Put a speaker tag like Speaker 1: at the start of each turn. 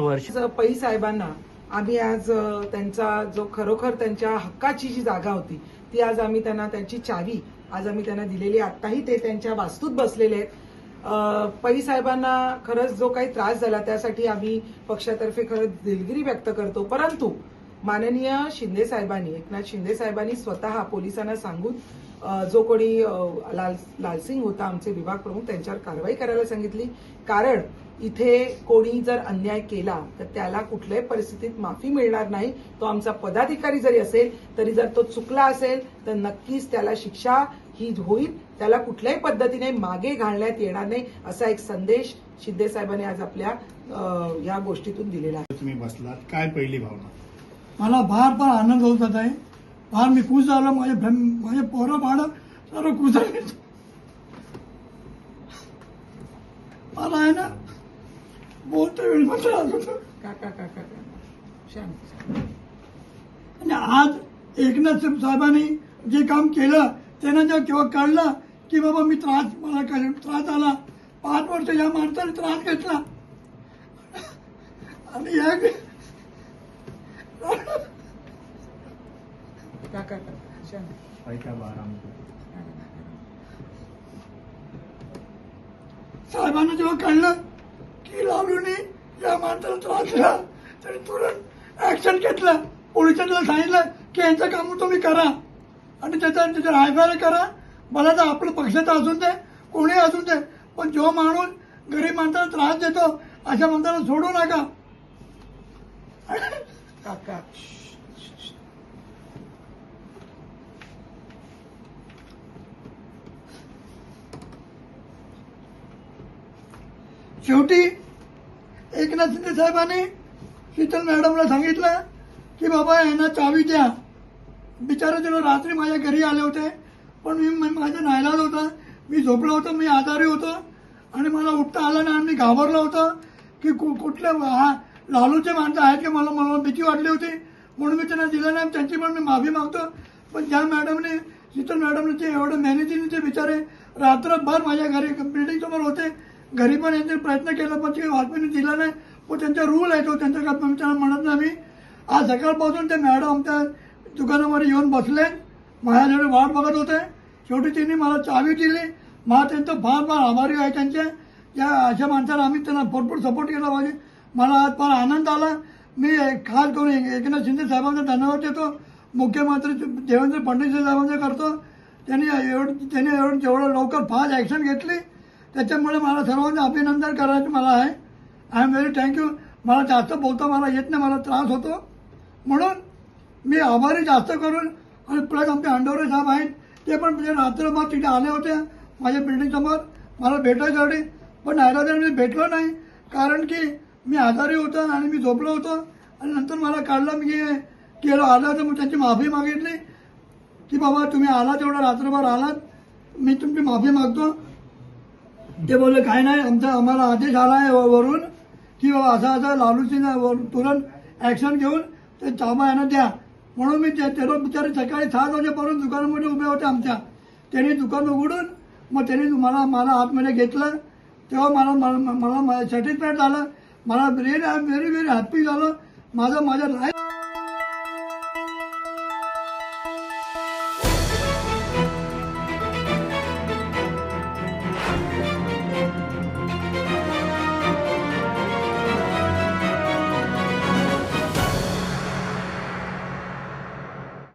Speaker 1: वर्ष.
Speaker 2: पै साहेबांना आम्ही आज त्यांचा जो खरोखर त्यांच्या हक्काची जी जागा होती ती आज आम्ही त्यांना त्यांची चावी आज आम्ही त्यांना दिलेली आताही आत्ताही ते त्यांच्या वास्तूत बसलेले आहेत. पै साहेबांना खरंच जो काही त्रास झाला त्यासाठी आम्ही पक्षातर्फे खरंच दिलगिरी व्यक्त करतो. परंतु माननीय शिंदे साहेबांनी एकनाथ शिंदे साहेबांनी स्वतः पोलिसांना सांगून जो कोणी लाल लालसिंग होता आमचे विभाग प्रमुख त्यांच्यावर कारवाई करायला सांगितली. कारण इथे कोणी जर अन्याय केला तर त्याला कुठल्याही परिस्थितीत माफी मिळणार नाही. तो आमचा पदाधिकारी जरी असेल तरी जर तो चुकला असेल तर नक्कीच त्याला शिक्षा ही होईल. त्याला कुठल्याही पद्धतीने मागे घालण्यात येणार नाही असा एक संदेश शिंदे साहेबांनी आज आपल्या या गोष्टीतून दिलेला आहे.
Speaker 3: तुम्ही बसलात. काय पहिली भावना?
Speaker 4: मला फार फार आनंद होत होत. आहे फार मी खुश झालो माझे माझे पोरं बाळ सर्व खुश आहे मला आहे ना बोलते वेळी त्रास होतो
Speaker 2: काका काका काका शांत
Speaker 4: आणि आज एकनाथ साहेबांनी जे काम केलं त्यांना जेव्हा केव्हा कळलं की बाबा मी त्रास मला काय त्रास आला पाच वर्ष या माणसाने त्रास घेतला. आणि या
Speaker 2: काका
Speaker 4: साहेबांना जेव्हा कळलं की लालूने या माणसाला त्रास दिला तरी तुरंत ऍक्शन घेतलं. पोलिसांना सांगितलं की यांचं काम तुम्ही करा. आणि त्याचा त्याच्या हायफाय करा. मला तर आपलं पक्षाचं असून दे कोणी असून दे. पण जो माणूस गरीब माणसाला त्रास देतो अशा माणसाला सोडू नका.
Speaker 2: काका
Speaker 4: शेवटी एकनाथ शिंदे साहेबांनी शीतल मॅडमला सांगितलं की बाबा यांना चावी द्या. बिचारे तिला रात्री माझ्या घरी आले होते पण मी माझ्या नायलाज होता मी झोपलो होतो मी आजारी होतो आणि मला उठता आलं नाही आणि मी घाबरलो होतो की कु- कुठल्या हा लालूचे माणसं आहेत की मला मला भीती वाटली होती. म्हणून मी त्यांना दिलं नाही त्यांची पण मी माफी मागतो. पण ज्या मॅडमने शीतल मॅडमने ते एवढं मेहनतीने ते बिचारे रात्रभर माझ्या घरी बिल्डिंगसमोर होते घरी पण यांनी प्रयत्न केला पण ते बातमीने दिला नाही. व त्यांचा रूल आहे तो त्यांचा काय त्यांना म्हणत नाही मी. आज सकाळपासून ते मॅडम आमच्या दुकानामध्ये येऊन बसले. माझ्याजवळ वाट बघत होते. शेवटी त्यांनी मला चावी दिली. मला त्यांचं फार फार आभारी आहे त्यांचे. त्या अशा माणसाला आम्ही त्यांना भरपूर सपोर्ट केला पाहिजे. मला आज फार आनंद आला. मी खास करून एकनाथ शिंदे साहेबांचा धन्यवाद देतो. मुख्यमंत्री देवेंद्र फडणवीस साहेबांचा करतो. त्यांनी एवढं त्यांनी एवढं जेवढं लवकर फास्ट ॲक्शन घेतली. त्याच्यामुळे मला सर्वांना अभिनंदन करायचं मला आहे. आय एम व्हेरी थँक्यू मला जास्त बोलता मला येत नाही मला त्रास होतो. म्हणून मी आभारी जास्त करून आणि प्लस आमचे अंडोरे साहेब आहेत ते पण म्हणजे रात्रभर तिथे आले होते माझ्या बिल्डिंगसमोर मला भेटायसाठी पण नायराजर मी भेटलो नाही कारण की मी आजारी होतो आणि मी झोपलो होतो. आणि नंतर मला काढलं मी केलं आलं तर मग त्यांची माफी मागितली. की बाबा तुम्ही आला तेवढा रात्रभर आलात मी तुमची माफी मागतो. ते बोलले काय नाही आमचा आम्हाला आदेश आला आहे वरून की बाबा असा असा लालूची तुरंत ॲक्शन घेऊन ते चाबा यांना द्या. म्हणून मी ते बिचारे सकाळी सात वाजेपर्यंत दुकानामध्ये उभे होते आमच्या. त्यांनी दुकान उघडून मग त्यांनी मला मला आतमध्ये घेतलं. तेव्हा मला मला मला सॅटिस्फाईड झालं. मला रिअली व्हेरी व्हेरी हॅप्पी झालं. माझं माझ्या लाईफ